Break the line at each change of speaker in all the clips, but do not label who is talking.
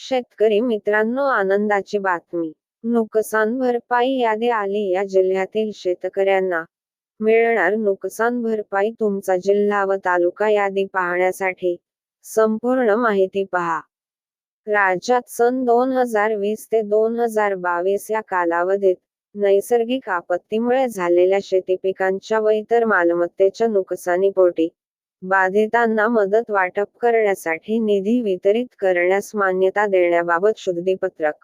शेतकरी मित्रांनो आनंदाची बातमी. नुकसान भरपाई यादी आली. या जिल्ह्यातील शेतकऱ्यांना मिळणार नुकसान भरपाई तुमचा जिल्हा व तालुका यादी पाहण्यासाठी संपूर्ण माहिती पहा. राज्यात सन दोन हजार वीस ते दोन हजार बावीस या कालावधीत नैसर्गिक आपत्तीमुळे झालेल्या शेती पिकांच्या व इतर मालमत्तेच्या नुकसानीपोटी बाधितांना मदत वाटप करण्यासाठी निधी वितरित करण्यास मान्यता देण्याबाबत शुद्धीपत्रक.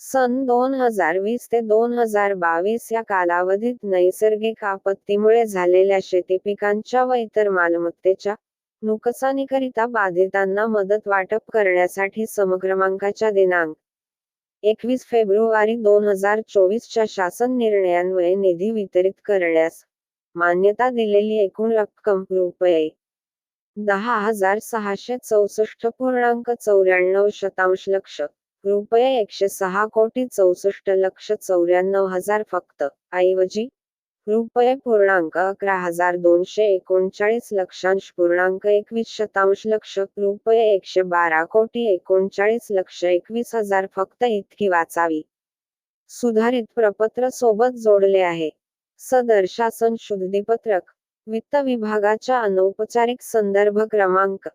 सन दोन हजार वीस ते दोन हजार बावीस या कालावधीत नैसर्गिक आपत्तीमुळे झालेल्या शेती पिकांच्या व इतर मालमत्तेच्या नुकसानीकरिता बाधितांना मदत वाटप करण्यासाठी समक्रमांकाच्या दिनांक एकवीस फेब्रुवारी दोन हजार चोवीसच्या शासन निर्णयांमुळे निधी वितरित करण्यास मान्यता दिलेली एकूण रक्कम रुपये दहा हजार सहाशे चौसष्ट पूर्णांक चौऱ्याण्णव शतांश लक्ष रुपये एकशे सहा कोटी चौसष्ट लक्ष चौऱ्याण्णव हजार फक्त ऐवजी रुपये पूर्णांक अकरा हजार दोनशे एकोणचाळीस लक्षांश पूर्णांक एकवीस शतांश लक्ष रुपये एकशे बारा कोटी एकोणचाळीस लक्ष एकवीस हजार फक्त इतकी वाचावी. सुधारित प्रपत्र सोबत जोडले आहे. सदर शासन शुद्धीपत्रक वित्त विभागाच्या अनौपचारिक संदर्भ क्रमांक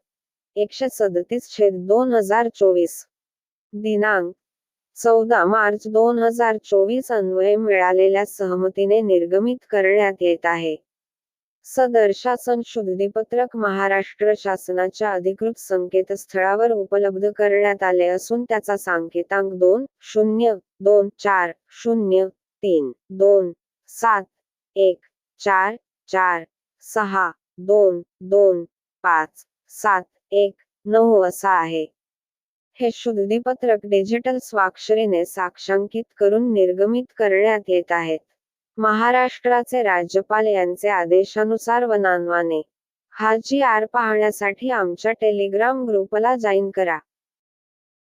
एकशे सदतीस छेद दोन हजार चोवीस. दिनांक चौदा मार्च दोन हजार चोवीस अन्वये मिळालेल्या सहमतीने निर्गमित करण्यात येत आहे. सदर शासन शुद्धीपत्रक महाराष्ट्र शासनाच्या अधिकृत संकेतस्थळावर उपलब्ध करण्यात आले असून त्याचा सांकेतांक दोन शून्य दोन चार शून्य तीन दोन सात एक चार चार सहा दोन दोन पाच सात एक नऊ असा आहे. हे शुद्धीपत्रक डिजिटल स्वाक्षरीने साक्षांकित करून निर्गमित करण्यात येत आहेत. महाराष्ट्राचे राज्यपाल यांचे आदेशानुसार वनानवाने. हाजी हा जी आर पाहण्यासाठी आमच्या टेलिग्राम ग्रुपला जॉईन करा.